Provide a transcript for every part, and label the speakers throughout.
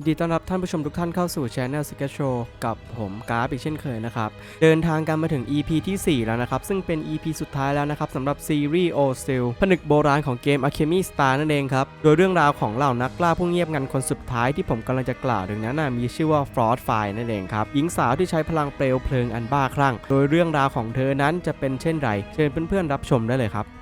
Speaker 1: ยินดีต้อนรับท่านผู้ชมทุกท่านเข้าสู่ช anel s k e t Show กับผมกราฟอีกเช่นเคยนะครับ เดินทางกันมาถึง EP ที่ 4 แล้วนะครับ ซึ่งเป็น EP สุดท้ายแล้วนะครับสำหรับซีรีส์ o s i l ผนึกโบราณของเกม Alchemy Star นั่นเองครับ โดยเรื่องราวของเหล่านักล่าผู้เงียบงันคนสุดท้ายที่ผมกำลังจะกล่าวถึงนั้นนะมีชื่อว่า Frost Fire นั่นเองครับหญิงสาวที่ใช้พลังเปลวเพลิงอันบ้าคลั่ง โดยเรื่องราวของเธอนั้นจะเป็นเช่นไรเชิญเพื่อนๆรับชมได้เลยครับ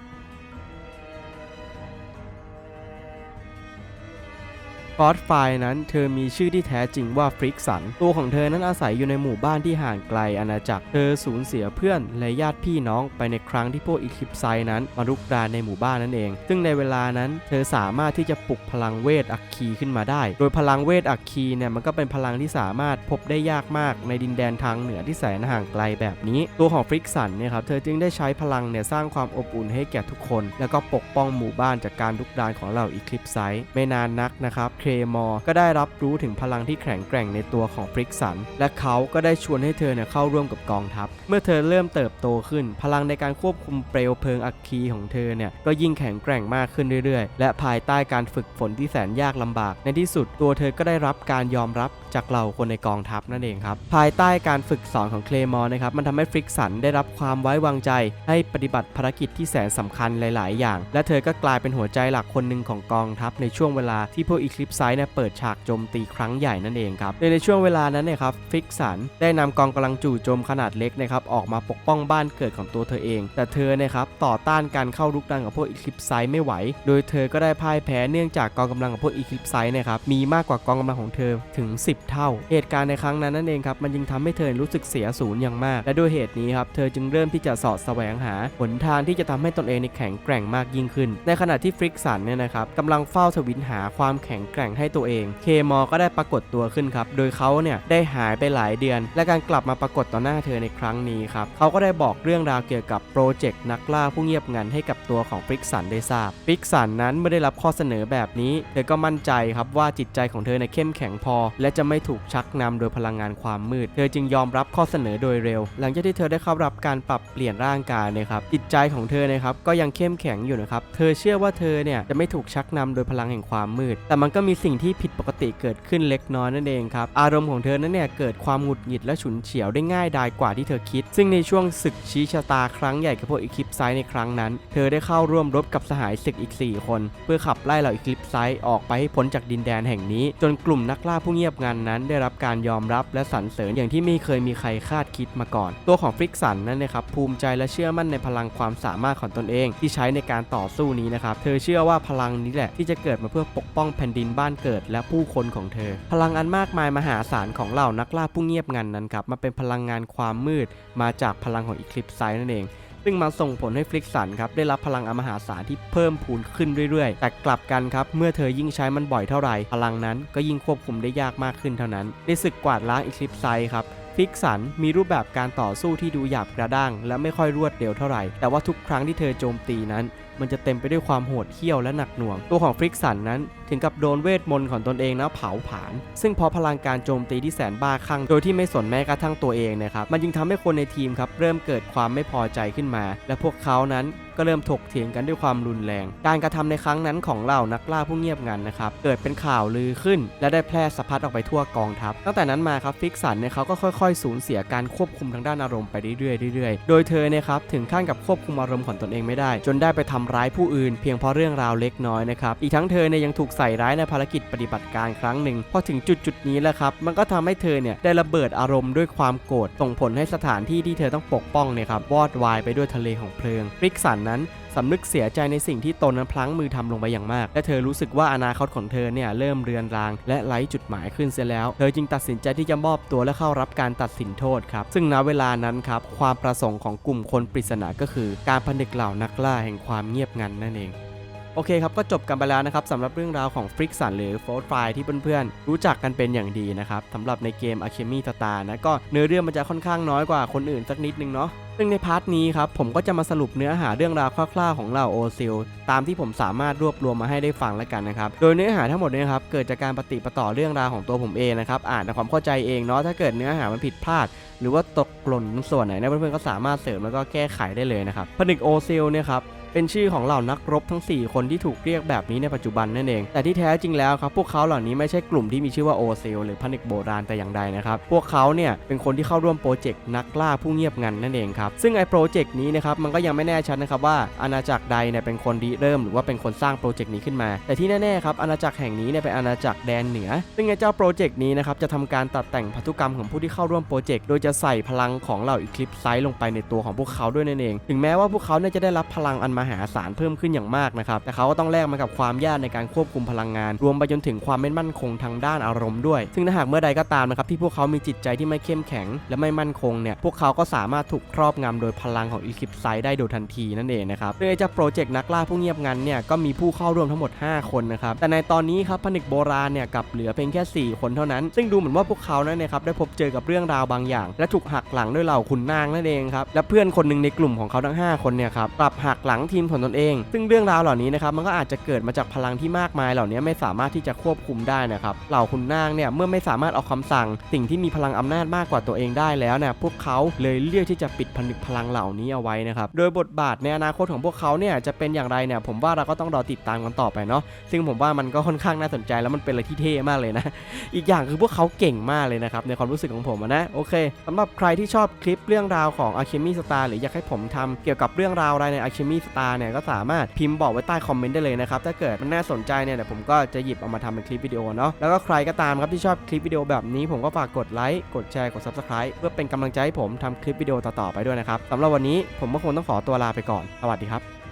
Speaker 1: ฟอสไฟนั้นเธอมีชื่อที่แท้จริงว่าฟริกสัน ตัวของเธอนั้นอาศัยอยู่ในหมู่บ้านที่ห่างไกลอาณาจักร เธอสูญเสียเพื่อนและญาติพี่น้องไปในครั้งที่พวกอีคลิปไซนั้นมารุกรานในหมู่บ้านนั่นเอง ซึ่งในเวลานั้นเธอสามารถที่จะปลุกพลังเวทอัคคีขึ้นมาได้ โดยพลังเวทอัคคีเนี่ยมันก็เป็นพลังที่สามารถพบได้ยากมากในดินแดนทางเหนือที่แสนห่างไกลแบบนี้ ตัวของฟริกสันเนี่ยครับเธอจึงได้ใช้พลังเนี่ยสร้างความอบอุ่นให้แก่ทุกคน แล้วก็ปกป้องหมู่บ้านจากการลุกรานของเหล่าอีคลิปไซไม่นานนักนะครับเครมอร์ก็ได้รับรู้ถึงพลังที่แข็งแกร่งในตัวของฟริกสัน และเขาก็ได้ชวนให้เธอเนี่ยเข้าร่วมกับกองทัพ เมื่อเธอเริ่มเติบโตขึ้น พลังในการควบคุมเปลวเพลิงอัคคีของเธอเนี่ยก็ยิ่งแข็งแกร่งมากขึ้นเรื่อยๆ และภายใต้การฝึกฝนที่แสนยากลำบาก ในที่สุดตัวเธอก็ได้รับการยอมรับจากเหล่าคนในกองทัพนั่นเองครับภายใต้การฝึกสอนของเคลมอร์นะครับมันทำให้ฟริกสันได้รับความไว้วางใจ ให้ปฏิบัติภารกิจที่แสนสำคัญหลาย ๆ อย่าง และเธอก็กลายเป็นหัวใจหลักคนหนึ่งของกองทัพในช่วงเวลาที่พวกอีคลิปไซด์เนี่ยเปิดฉากโจมตีครั้งใหญ่นั่นเองครับโดยในช่วงเวลานั้นเนี่ยครับฟิกสันได้นำกองกำลังจู่โจมขนาดเล็กนะครับออกมาปกป้องบ้านเกิดของตัวเธอเอง แต่เธอเนี่ยครับต่อต้านการเข้ารุกรานของพวกอีคลิปไซด์ไม่ไหว โดยเธอก็ได้พ่ายแพ้เนื่องจากกองกำลังของพวกอีคลิปไซด์เนี่ยครับมีมากกว่ากองกำลังของเธอถึง 10 เท่า เหตุการณ์ในครั้งนั้นนั่นเองครับมันจึงทำให้เธอรู้สึกเสียศูนย์อย่างมาก และด้วยเหตุนี้ครับเธอจึงเริ่มที่จะสาะแสวงหาหนทางที่จะทำให้ตนเองในแข็งแกร่งมากยิ่งขึ้น ในขณะที่ฟริกสันเนี่ยนะครับกำลังเฝ้าทวินหาความแข็งแกร่งให้ตัวเอง เคมอก็ได้ปรากฏตัวขึ้นครับ โดยเขาเนี่ยได้หายไปหลายเดือน และการกลับมาปรากฏต่อหน้าเธอในครั้งนี้ครับเขาก็ได้บอกเรื่องราวเกี่ยวกับโปรเจกต์นักล่าผู้เงียบงันให้กับตัวของฟริกสันได้ทราบฟริกสันนั้นเมื่อได้รับข้อเสนอแบบนี้เธอก็มั่นใจครับว่าจิตใจของเธอในเข้มแข็งพอ และจะไม่ถูกชักนำโดยพลังงานความมืด เธอจึงยอมรับข้อเสนอโดยเร็ว หลังจากที่เธอได้เข้ารับการปรับเปลี่ยนร่างกายนะครับจิตใจของเธอนะครับก็ยังเข้มแข็งอยู่นะครับเธอเชื่อว่าเธอเนี่ยจะไม่ถูกชักนำโดยพลังแห่งความมืด แต่มันก็มีสิ่งที่ผิดปกติเกิดขึ้นเล็กน้อยนั่นเองครับ อารมณ์ของเธอนั้นเนี่ยเกิดความหงุดหงิดและฉุนเฉียวได้ง่ายดายกว่าที่เธอคิด ซึ่งในช่วงศึกชี้ชะตาครั้งใหญ่กับพวกอีคลิปไซในครั้งนั้น เธอได้เข้าร่วมรบกับสหายศึกอีก 4 คน เพื่อขับไล่เหล่าอีคลิปไซออกไปให้พ้นจากดินแดนแห่งนี้ จนกลุ่มนักล่าผู้เงียบงันนั้น ได้รับการยอมรับและสรรเสริญอย่างที่ไม่เคยมีใครคาดคิดมาก่อน ตัวของฟริกสันนั้นนะครับภูมิใจและเชื่อมั่นในพลังความสามารถของตนเอง ที่ใช้ในการต่อสู้นี้นะครับเธอเชื่อว่าพลังนี้แหละที่จะเกิดมาเพื่อปกป้องแผ่นดินบ้านเกิดและผู้คนของเธอ พลังอันมากมายมหาศาลของเหล่านักล่าผู้เงียบงันนั้นครับมาเป็นพลังงานความมืดมาจากพลังของอีคลิปไซนั่นเองซึ่งมาส่งผลให้ฟลิกสันครับได้รับพลังอมหาศาลที่เพิ่มพูนขึ้นเรื่อยๆ แต่กลับกันครับ เมื่อเธอยิ่งใช้มันบ่อยเท่าไหร่ พลังนั้นก็ยิ่งควบคุมได้ยากมากขึ้นเท่านั้นในศึกกวาดล้างอีคลิปไซครับ ฟิกสันมีรูปแบบการต่อสู้ที่ดูหยาบกระด้าง และไม่ค่อยรวดเร็วเท่าไหร่ แต่ว่าทุกครั้งที่เธอโจมตีนั้น มันจะเต็มไปด้วยความโหดเหี้ยวและหนักหน่วง ตัวของฟริกสันนั้น ถึงกับโดนเวทมนต์ของตนเองนะเผาผลาญซึ่งเพราะพลังการโจมตีที่แสนบ้าคลั่งโดยที่ไม่สนแม้กระทั่งตัวเองนะครับมันจึงทำให้คนในทีมครับเริ่มเกิดความไม่พอใจขึ้นมา และพวกเขานั้น ก็เริ่มถกเถียงกันด้วยความรุนแรง การกระทำในครั้งนั้นของเหล่านักล่าผู้เงียบงันนะครับเกิดเป็นข่าวลือขึ้น และได้แพร่สะพัดออกไปทั่วกองทัพ ตั้งแต่นั้นมาครับฟิกสันเนี่ยเขาก็ค่อยๆ สูญเสียการควบคุมทางด้านอารมณ์ไปเรื่อยๆเรื่อยๆ โดยเธอเนี่ยครับถึงขั้นกับควบคุมอารมณ์ของตนเองไม่ได้ จนได้ไปทำร้ายผู้อื่น เพียงเพราะเรื่องราวเล็กน้อยนะครับอีกทั้งเธอเนี่ยยังถูกใส่ร้ายในภารกิจปฏิบัติการครั้งหนึ่งพอถึงจุดจุดๆนี้แหละครับมันก็ทำให้เธอเนี่ยได้ระเบิดอารมณ์ด้วยความโกรธส่งผลให้สถานที่ที่เธอต้องปกป้องเนี่ยครับวอดวายไปด้วยทะเลของเพลิงฟิกสันนั้นสำนึกเสียใจในสิ่งที่ตนนั้นพลั้งมือทำลงไปอย่างมาก และเธอรู้สึกว่าอนาคตของเธอเนี่ยเริ่มเรือนราง และไร้จุดหมายขึ้นเสียแล้ว เธอจึงตัดสินใจที่จะมอบตัวและเข้ารับการตัดสินโทษครับ ซึ่งณเวลานั้นครับความประสงค์ของกลุ่มคนปริศนาก็คือ การผนึกเหล่านักล่าแห่งความเงียบงันนั่นเองโอเคครับ ก็จบกันไปแล้วนะครับสำหรับเรื่องราวของฟริกสันหรือโฟร์ไฟที่เพื่อนๆ รู้จักกันเป็นอย่างดีนะครับสำหรับในเกม Alchemy Star นะก็เนื้อเรื่องมันจะค่อนข้างน้อยกว่าคนอื่นสักนิดนึงเนาะ ซึ่งในพาร์ทนี้ครับผมก็จะมาสรุปเนื้อหาเรื่องราวคร่าวๆของเหล่าโอซิลตามที่ผมสามารถรวบรวมมาให้ได้ฟังแล้วกันนะครับ โดยเนื้อหาทั้งหมดเนี้ครับเกิดจากการปฏิปต่อเรื่องราวของตัวผมเองนะครับอ่านในความเข้าใจเองเนาะถ้าเกิดเนื้อหามันผิดพลาด หรือว่าตกหล่นส่วนไหนเนี่ยเพื่อนๆก็สามารถเสริมแล้วก็แก้ไขได้เลยนะครับผนึกโอซิลเนี่ยครับ เป็นชื่อของเหล่านักรบทั้ง 4 คนที่ถูกเรียกแบบนี้ในปัจจุบันนั่นเอง แต่ที่แท้จริงแล้วครับพวกเขาเหล่านี้ไม่ใช่กลุ่มที่มีชื่อว่าโอเซลหรือผนึกโบราณแต่อย่างใดนะครับพวกเขาเนี่ยเป็นคนที่เข้าร่วมโปรเจกต์นักล่าผู้เงียบงันนั่นเองครับซึ่งไอ้โปรเจกต์นี้นะครับมันก็ยังไม่แน่ชัดนะครับว่าอาณาจักรใดเนี่ยเป็นคนริเริ่มหรือว่าเป็นคนสร้างโปรเจกต์นี้ขึ้นมา แต่ที่แน่ๆครับอาณาจักรแห่งนี้เนี่ยเป็นอาณาจักรแดนเหนือ ซึ่งไอ้เจ้าโปรเจกต์นี้นะครับจะทำการตัดแต่งพันธุกรรมของผู้ที่เข้าร่วมโปรเจกต์โดยจะใส่พลังของเหล่าอีคลิปไซต์ลงไปในตัวของพวกเขาด้วยนั่นเอง ถึงแม้ว่าพวกเขาเนี่ยจะได้รับพลังอันมหาศาลเพิ่มขึ้นอย่างมากนะครับแต่เขาก็ต้องแลกมากับความยากในการควบคุมพลังงาน รวมไปจนถึงความไม่มั่นคงทางด้านอารมณ์ด้วย ซึ่งถ้าหากเมื่อใดก็ตามนะครับที่พวกเขามีจิตใจที่ไม่เข้มแข็ง และไม่มั่นคงเนี่ยพวกเขาก็สามารถถูกครอบงำโดยพลังของอีคิปไซต์ได้โดยทันทีนั่นเองนะครับโดยเจ้าโปรเจกต์นักล่าผู้เงียบงันเนี่ยก็มีผู้เข้าร่วมทั้งหมด 5 คนนะครับแต่ในตอนนี้ครับผนึกโบราณเนี่ยกับเหลือเพียงแค่ 4 คนเท่านั้น ซึ่งดูเหมือนว่าพวกเขานั้นนะครับได้พบเจอกับเรื่องราวบางอย่าง และถูกหักหลังด้วยเหล่าขุนนางนั่นเองครับและเพื่อนคนหนึ่งในกลุ่มของเขาทั้ง 5 คนเนี่ยครับกลับหักหลังทีมของตนเอง ซึ่งเรื่องราวเหล่านี้นะครับมันก็อาจจะเกิดมาจากพลังที่มากมาย เหล่านี้ไม่สามารถที่จะควบคุมได้นะครับเหล่าขุนนางเนี่ยเมื่อไม่สามารถออกคำสั่ง สิ่งที่มีพลังอำนาจมากกว่าตัวเองได้แล้วเนี่ยพวกเขาเลยเลือกที่จะปิดผนึกพลังเหล่านี้เอาไว้นะครับโดยบทบาทในอนาคตของพวกเขาเนี่ยจะเป็นอย่างไรเนี่ยผมว่าเราก็ต้องรอติดตามกันต่อไปเนาะซึ่งผมว่ามันก็ค่อนข้างน่าสนใจแล้วมันเป็นอะไรที่เท่มากเลยนะ อีกอย่างคือพวกเขาเก่งมากเลยนะครับในความรู้สึกของผมนะโอเคสำหรับใครที่ชอบคลิปเรื่องราวของ Alchemy Star หรืออยากให้ผมทำเกี่ยวกับเรื่องราวอะไรใน Alchemy Star เนี่ยก็สามารถพิมพ์บอกไว้ใต้คอมเมนต์ได้เลยนะครับถ้าเกิดมันน่าสนใจเนี่ยเดี๋ยวผมก็จะหยิบเอามาทำเป็นคลิปวิดีโอเนาะแล้วก็ใครก็ตามครับที่ชอบคลิปวิดีโอแบบนี้ผมก็ฝากกดไลค์กดแชร์กด Subscribe เพื่อเป็นกำลังใจให้ผมทำคลิปวิดีโอต่อๆไปด้วยนะครับสำหรับวันนี้ผมก็คงต้องขอตัวลาไปก่อนสวัสดีครับ